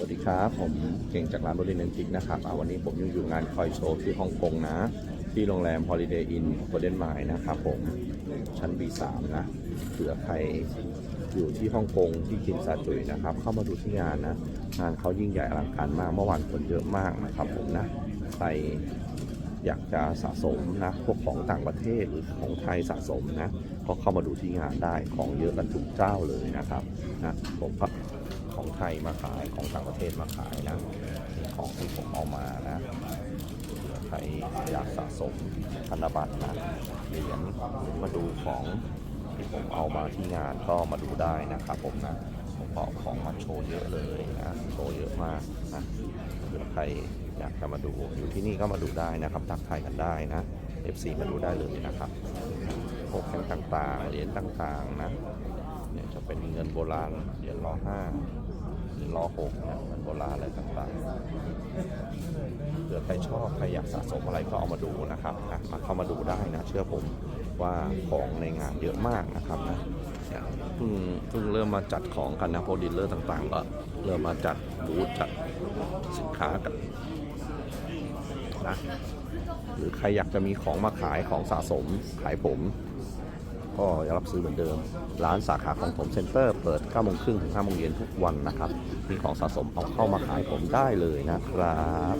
วัสดีครับ ผมเก่งจากร้านบริเนนจิกนะครับวันนี้ผมยังอยู่งานคอยโชว์ที่ฮ่องกงนะ ที่โรงแรม Holiday Inn Golden Mile นะครับผมชั้น B3 นะเผื่อใครอยู่ที่ฮ่องกงที่คิมซาจุยนะครับ เข้ามาดูที่งานนะ งานเขายิ่งใหญ่อลังการมากเมื่อวานคนเยอะมากนะครับผมนะใครอยากจะสะสมนะพวกของต่างประเทศหรือของไทยสะสมนะก็เข้ามาดูที่งานได้ของเยอะกันทุกเจ้าเลยนะครับนะผมก็ ของไทยมาขายของต่างประเทศมาขายนะนี่ของที่ผมเอามานะใครอยากสะสมธนบัตรนะเหรียญมาดูของที่ผมเอามาที่งานก็มาดูได้นะครับผมนะผมเอาของมาโชว์เยอะเลยนะโชว์เยอะมากนะเผื่อใครอยากจะมาดูอยู่ที่นี่ก็มาดูได้นะครับทักทายกันได้นะ FC มาดูได้เลยนะครับพวกแผ่นต่างๆเหรียญต่างๆนะ เนี่ยจะเป็นเงินโบราณเหรียญรอห้าเหรียญรอหกเนี่ยเงินโบราณอะไรต่างๆเผื่อใครชอบใครอยากสะสมอะไรก็เอามาดูนะครับอะมาเข้ามาดูได้นะ เชื่อผมว่าของในงานเยอะมากนะครับนะเพิ่งเพิ่งเริ่มมาจัดของกันนะโพดีลเลอร์ต่างๆ ก็เริ่มมาจัดบูธจัดสินค้ากันนะหรือใครอยากจะมีของมาขายของสะสมขายผม ก็ยังรับซื้อเหมือนเดิม ร้านสาขาของผมเซ็นเตอร์เปิด9โมงครึ่งถึง5โมงเย็นทุกวันนะครับ มีของสะสมเอาเข้ามาขายผมได้เลยนะครับ